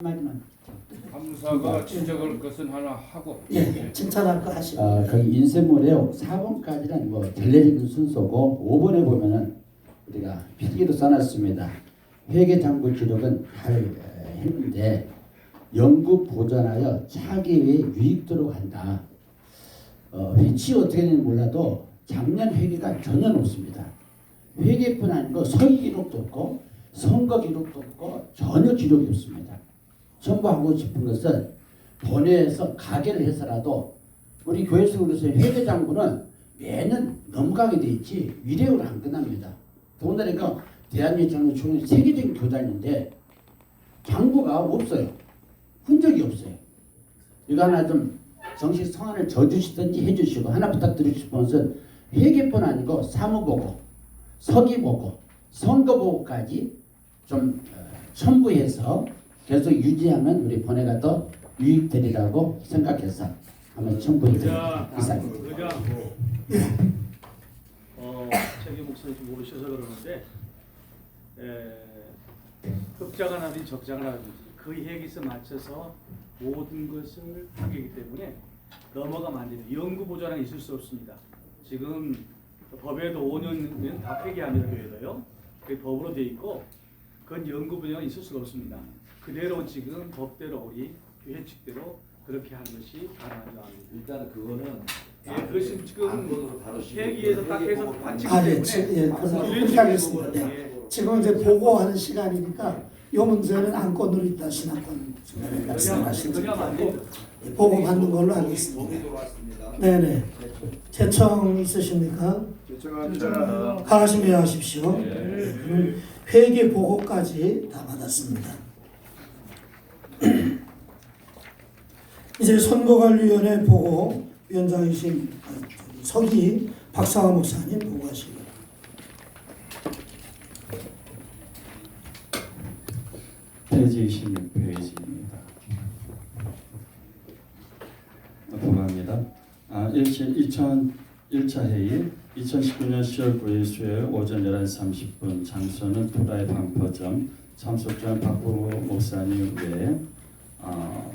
마지막 감사가 지적할 것은 하나 하고 예 칭찬할 거 하시고 아, 거기 인쇄물에 4번까지는 뭐 전례적인 순서고 5번에 보면은 우리가 필기로 써놨습니다. 회계 장부 기록은 잘 에, 했는데 연구 보존하여 차기에 유익도록 한다. 어, 위치 어떻게 되는지 몰라도 작년 회계가 전혀 없습니다. 회계뿐 아니고 서기 기록도 없고 선거 기록도 없고 전혀 기록이 없습니다. 첨부하고 싶은 것은 본회에서 가게를 해서라도 우리 교회에서 그래서 회계장부는 매년 넘어가게 돼 있지 위례로 안 끝납니다. 더군다나 대한민국 총회 세계적인 교단인데 장부가 없어요. 흔적이 없어요. 이거 하나 좀 정식 성안을 져주시든지 해주시고 하나 부탁드리고 싶은 것은 회계뿐 아니고 사무보고, 서기보고, 선거보고까지 좀 어, 첨부해서 계속 유지하면 우리 본회가 더 유익되리라고 생각해서 한번 첨부해드립니다. 이상. 의장, 어, 최기 목사님 모르셔서 그러는데 에, 흑자가 나든지 적자가 나든지 그 얘기에 맞춰서 모든 것을 하기 때문에 넘어가면 안 됩니다. 연구 보좌는 있을 수 없습니다. 지금 법에도 5년이면 다 폐기합니다. 교회도요. 그 법으로 돼 있고 그건 연구 분야가 있을 수가 없습니다. 그대로 지금 법대로 우리 교회 측대로 그렇게 하는 것이 가능하지 않습니다. 일단 그거는 예, 그것이 지금 회기에서 딱 해서 관측 아, 예, 때문에 지- 예, 그래서 이런 그렇게 식으로 하겠습니다. 보고는, 네. 예. 지금 이제 보고하는 시간이니까 이 문제는 안건으로 안 거고 됩니다. 보고 받는 걸로 하겠습니다. 네네 제청 있으십니까? 하시면 하십시오. 음, 회계 보고까지 다 받았습니다. 이제 선거관리위원회 보고 위원장이신 서기 박상화 목사님 보고하시고 페이지 26페이지입니다. 보고합니다. 아, 2000, 1차 회의 2019년 10월 9일 수요일 오전 11시 30분 장소는 도라이 방포점 참석자는 박보 목사님 외에 아,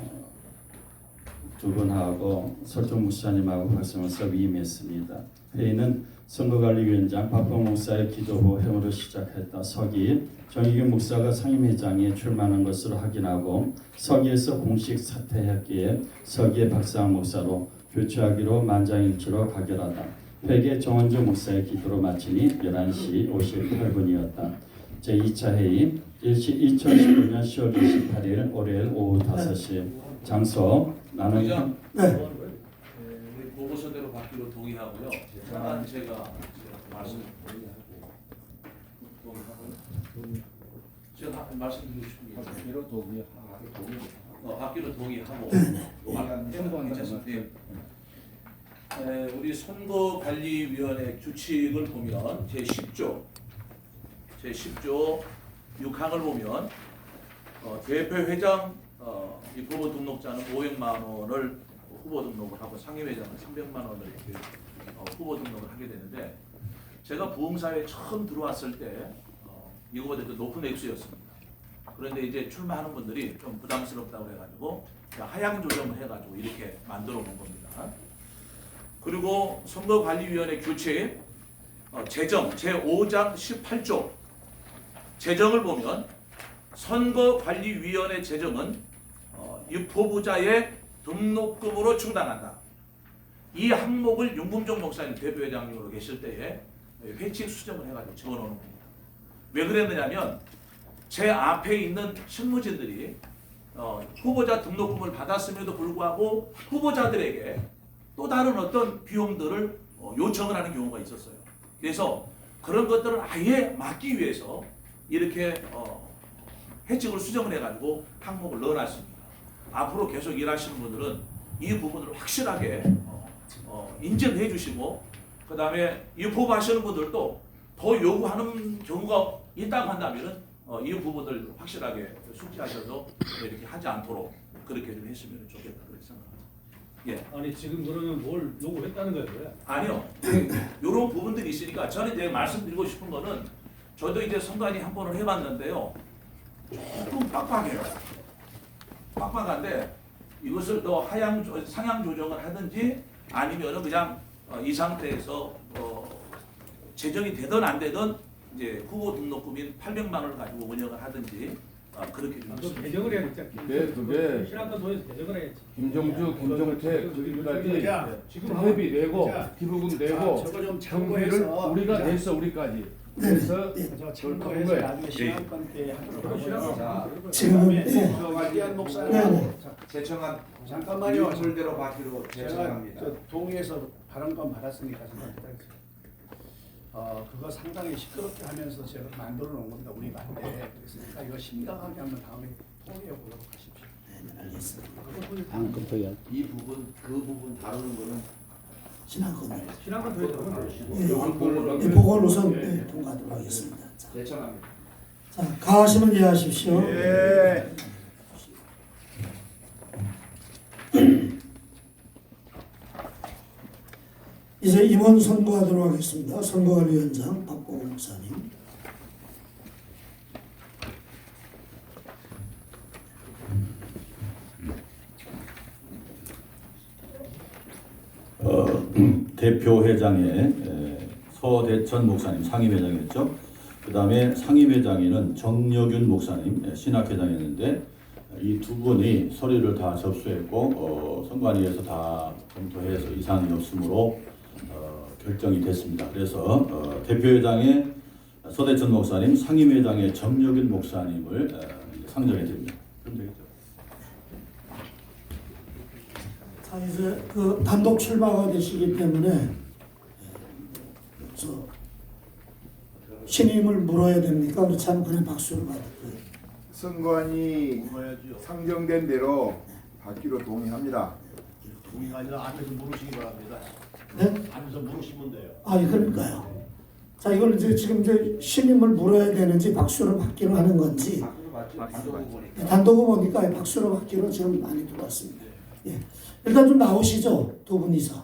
두 분하고 설종 목사님하고 발성해서 위임했습니다. 회의는 선거관리위원장 박보 목사의 기도 후 회의를 시작했다. 서기 정의균 목사가 상임회장에 출마하는 것으로 확인하고 서기에서 공식 사퇴했기에 서기의 박상환 목사로 교체하기로 만장일치로 가결하다. 회계 정원주 목사의 기도로 마치니 11시 58분이었다. 제2차 회의 2019년 10월 28일 월요일 오후 5시 장소 나는 의장, 네 네, 우리 보고서대로 받기로 동의하고요. 다만 제가 말씀 동의하고요. 제가 하- 말씀드리고 싶은 게 동의하고 어, 받기로 동의하고 괜찮습니다. 예. 에, 우리 선거관리위원회 규칙을 보면 제 10조 제 10조 6항을 보면 어, 대표 회장 어, 이 후보 등록자는 500만 원을 후보 등록을 하고 상임회장은 300만 원을 이렇게 어, 후보 등록을 하게 되는데 제가 부흥사회에 처음 들어왔을 때 어, 이거보다 더 높은 액수였습니다. 그런데 이제 출마하는 분들이 좀 부담스럽다고 해가지고 하향 조정을 해가지고 이렇게 만들어 놓은 겁니다. 그리고 선거관리위원회 규칙 어, 재정 제5장 18조 재정을 보면 선거관리위원회 재정은 어, 유포부자의 등록금으로 충당한다. 이 항목을 윤금종 목사님 대표회장님으로 계실 때에 회칙 수정을 해가지고 적어놓는 겁니다. 왜 그랬느냐면 제 앞에 있는 실무진들이 어, 후보자 등록금을 받았음에도 불구하고 후보자들에게 또 다른 어떤 비용들을 어, 요청을 하는 경우가 있었어요. 그래서 그런 것들을 아예 막기 위해서 이렇게 어, 해칙을 수정을 해가지고 항목을 넣어놨습니다. 앞으로 계속 일하시는 분들은 이 부분을 확실하게 어, 어, 인정해 주시고 그 다음에 유포하시는 분들도 더 요구하는 경우가 있다고 한다면 어, 이 부분을 확실하게 숙지하셔서 이렇게 하지 않도록 그렇게 좀 했으면 좋겠다 그렇게 생각합니다. 예. 아니 지금 그러면 뭘 요구했다는 거예요? 왜? 아니요. 이런 부분들이 있으니까 저는 이제 말씀드리고 싶은 거는 저도 이제 선관위 한 번을 해봤는데요. 조금 빡빡해요. 빡빡한데 이것을 더 하향 조- 상향 조정을 하든지 아니면은 그냥 어, 이 상태에서 어, 제정이 되든 안 되든 이제 후보 등록금인 800만 원을 가지고 운영을 하든지 어, 그렇게 좀 그 있습니다. 개정을 해야겠죠. 네, 그게 신한도 도에서 개정을 해야지. 김정주, 김정택 지금까지 자, 지금 회비 내고 자, 기부금 자, 내고 저거 좀 경비를 참고해서 우리가 자, 냈어 우리까지. 그래서 저 그런 참고해서 거예요. 나중에 시간권 때 하도록 하고요. 지금은 그다음에 예. 저 마디안 목사님 네네. 제청한 잠깐만요. 인물대로 받기로 제가 제청합니다. 저 동의해서 발언권 받았으니까 기다려주세요. 어 그거 상당히 시끄럽게 하면서 제가 만들어 놓은 겁니다. 우리 반대. 그랬으니까 이거 심각하게 한번 다음에 통의해 보도록 하십시오. 다음부터 열. 이 부분 그 부분 다루는 거는 신한도 도에서 예, 그걸 우선 예, 통과하도록 하겠습니다. 자, 제청합니다. 자 가시면 이해하십시오. 예. 이제 임원 선거하도록 하겠습니다. 선거관리위원장 박보고 목사님. 어, 대표 회장에 에, 서대천 목사님 상임회장이었죠. 그 다음에 상임회장에는 정여균 목사님 에, 신학회장이었는데 이 두 분이 서류를 다 접수했고 어, 선관위에서 다 검토해서 이상이 없으므로 어, 결정이 됐습니다. 그래서 어, 대표회장에 서대천 목사님, 상임회장에 정여균 목사님을 어, 상정해 드립니다. 그럼 되겠죠. 자 이제 그 단독 출마가 되시기 때문에 예, 저 신임을 물어야 됩니까? 그렇지 않으면 그냥 박수를 받을 거예요. 선관위 상정된 대로 받기로 동의합니다. 동의가 아니라 앞에서 물으시기 바랍니다. 네? 앞에서 물으시면 돼요. 아, 그러니까요. 자, 이걸 이제 지금 이제 신임을 물어야 되는지 박수를 받기로 하는 건지 맞죠? 단독 보니까. 네, 단독을 보니까 박수를 받기로 지금 많이 들어왔습니다. 예. 일단 좀 나오시죠, 두 분이서.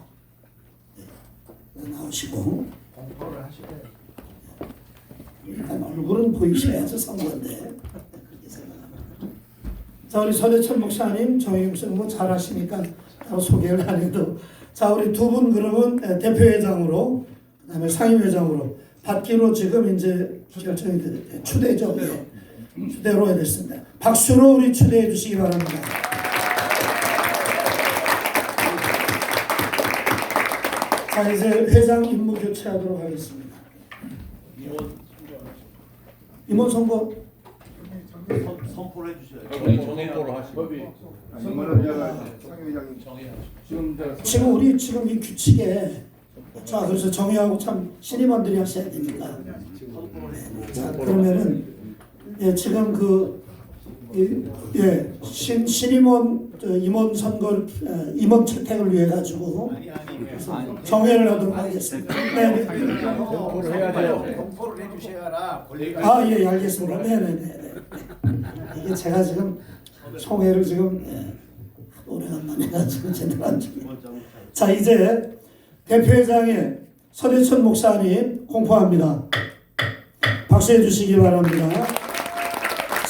예. 나오시고 공포를 하시래요. 일단 얼굴은 보이셔야죠 선거인데 그렇게 생각합니다. 자 우리 서대천 목사님, 정희 목사님 뭐 잘하시니까 따로 소개를 안 해도 자 우리 두 분 그러면 에, 대표회장으로 그 다음에 상임회장으로 받기로 지금 이제 결정이 되, 예, 추대죠. 예. 추대로 됐습니다. 박수로 우리 추대해 주시기 바랍니다. 자 이제 회장 임무 교체하도록 하겠습니다. 임원 선거 선포를 해주셔요. 정보로 하시고. 지금 우리 지금 이 규칙에 자 그래서 정의하고 참 신임원들이 하셔야 되니까 네, 자 그러면은 예 지금 그예신 신임원 저 임원 선거 어, 임원 채택을 위해 가지고 아니 아니. 정회를 하도록 하겠습니다. 네, 네. 공포를 해야 돼요. 공포를 해주셔야 권리가. 아, 예, 예, 알겠습니다. 네네네. 이게 제가 지금 총회를 지금 예, 오래간만에 해가지고 제대로 안 주. 자, 이제 대표회장의 서대천 목사님 공포합니다. 박수해 주시기 바랍니다.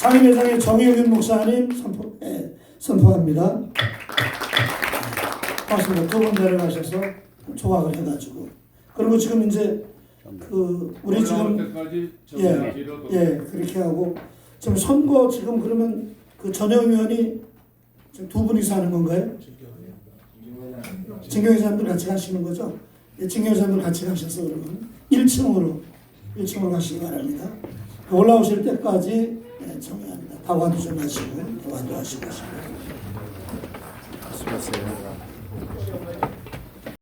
상임회장의 정혜균 목사님 선포, 예, 선포합니다. 고맙습니다. 두분 내려가셔서 조각을 해가지고. 그리고 지금 이제 그 우리 지금 때까지 예, 예, 그렇게 하고 지금 선거 지금 그러면 그 전영위원이 지금 두 분이서 하는 건가요? 진경회장들 같이 가시는 거죠? 예, 진경회장들 같이 가셔서 그러면 1층으로 1층으로 가시기 바랍니다. 올라오실 때까지 예, 정리합니다. 다과도 좀 하시고 다과도 하시고. 수고하세요.